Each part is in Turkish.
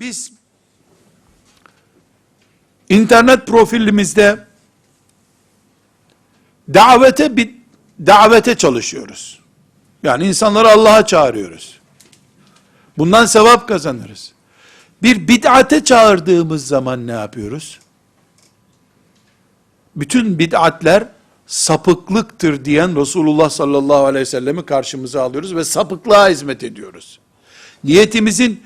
Biz internet profilimizde davete bir davete çalışıyoruz. Yani insanları Allah'a çağırıyoruz. Bundan sevap kazanırız. Bir bid'ate çağırdığımız zaman ne yapıyoruz? Bütün bid'atler sapıklıktır diyen Resulullah sallallahu aleyhi ve sellemi karşımıza alıyoruz ve sapıklığa hizmet ediyoruz. Niyetimizin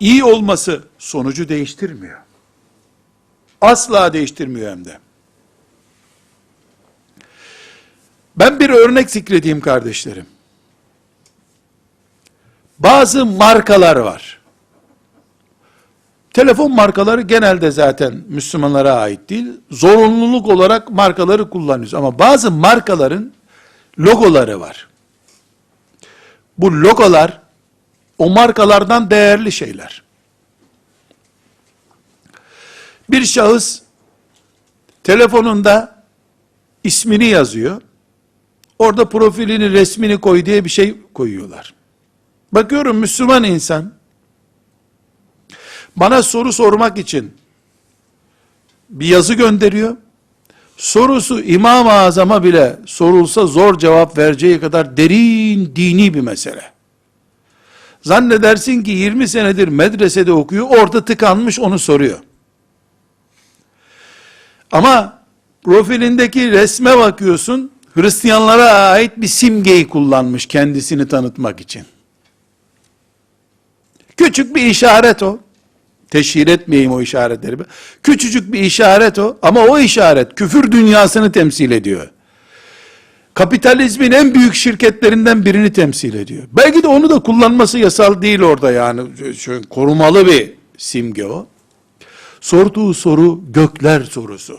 iyi olması sonucu değiştirmiyor. Asla değiştirmiyor hem de. Ben bir örnek zikredeyim kardeşlerim. Bazı markalar var. Telefon markaları genelde zaten Müslümanlara ait değil. Zorunluluk olarak markaları kullanıyoruz. Ama bazı markaların logoları var. Bu logolar o markalardan değerli şeyler. Bir şahıs telefonunda ismini yazıyor. Orada profilini, resmini koy diye bir şey koyuyorlar. Bakıyorum Müslüman insan bana soru sormak için bir yazı gönderiyor. Sorusu İmam-ı Azam'a bile sorulsa zor cevap vereceği kadar derin dini bir mesele. Zannedersin ki 20 senedir medresede okuyor, orada tıkanmış onu soruyor. Ama profilindeki resme bakıyorsun, Hristiyanlara ait bir simgeyi kullanmış kendisini tanıtmak için. Küçük bir işaret o. Teşhir etmeyeyim o işaretleri. Küçücük bir işaret o ama o işaret küfür dünyasını temsil ediyor. Kapitalizmin en büyük şirketlerinden birini temsil ediyor. Belki de onu da kullanması yasal değil orada yani. Şöyle korumalı bir simge o. Sorduğu soru gökler sorusu.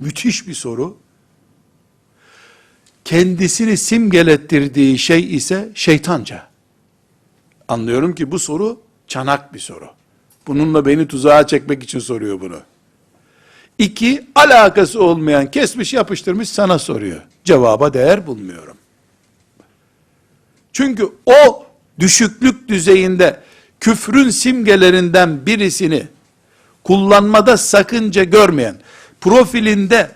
Müthiş bir soru. Kendisini simgelettirdiği şey ise şeytanca. Anlıyorum ki bu soru çanak bir soru. Bununla beni tuzağa çekmek için soruyor bunu. İki, alakası olmayan kesmiş yapıştırmış sana soruyor. Cevaba değer bulmuyorum. Çünkü o düşüklük düzeyinde küfrün simgelerinden birisini kullanmada sakınca görmeyen, profilinde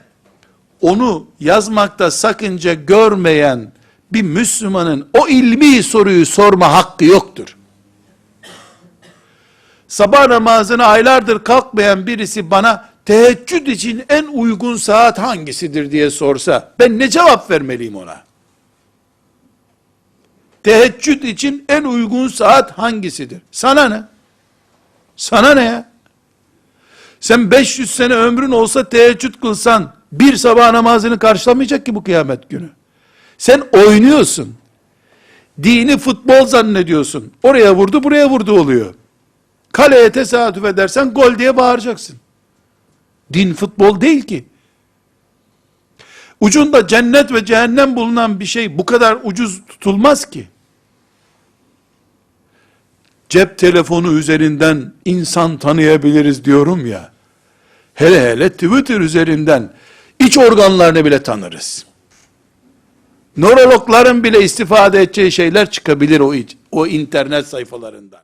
onu yazmakta sakınca görmeyen bir Müslümanın o ilmi soruyu sorma hakkı yoktur. Sabah namazına aylardır kalkmayan birisi bana teheccüd için en uygun saat hangisidir diye sorsa ben ne cevap vermeliyim ona? Teheccüd için en uygun saat hangisidir? Sana ne? Sana ne ya? Sen 500 sene ömrün olsa teheccüd kılsan bir sabah namazını karşılamayacak ki bu kıyamet günü. Sen oynuyorsun. Dini futbol zannediyorsun. Oraya vurdu buraya vurdu oluyor. Kaleye tesadüf edersen gol diye bağıracaksın. Din futbol değil ki. Ucunda cennet ve cehennem bulunan bir şey bu kadar ucuz tutulmaz ki. Cep telefonu üzerinden insan tanıyabiliriz diyorum ya. Hele hele Twitter üzerinden iç organlarını bile tanırız. Nörologların bile istifade edeceği şeyler çıkabilir o, o internet sayfalarından.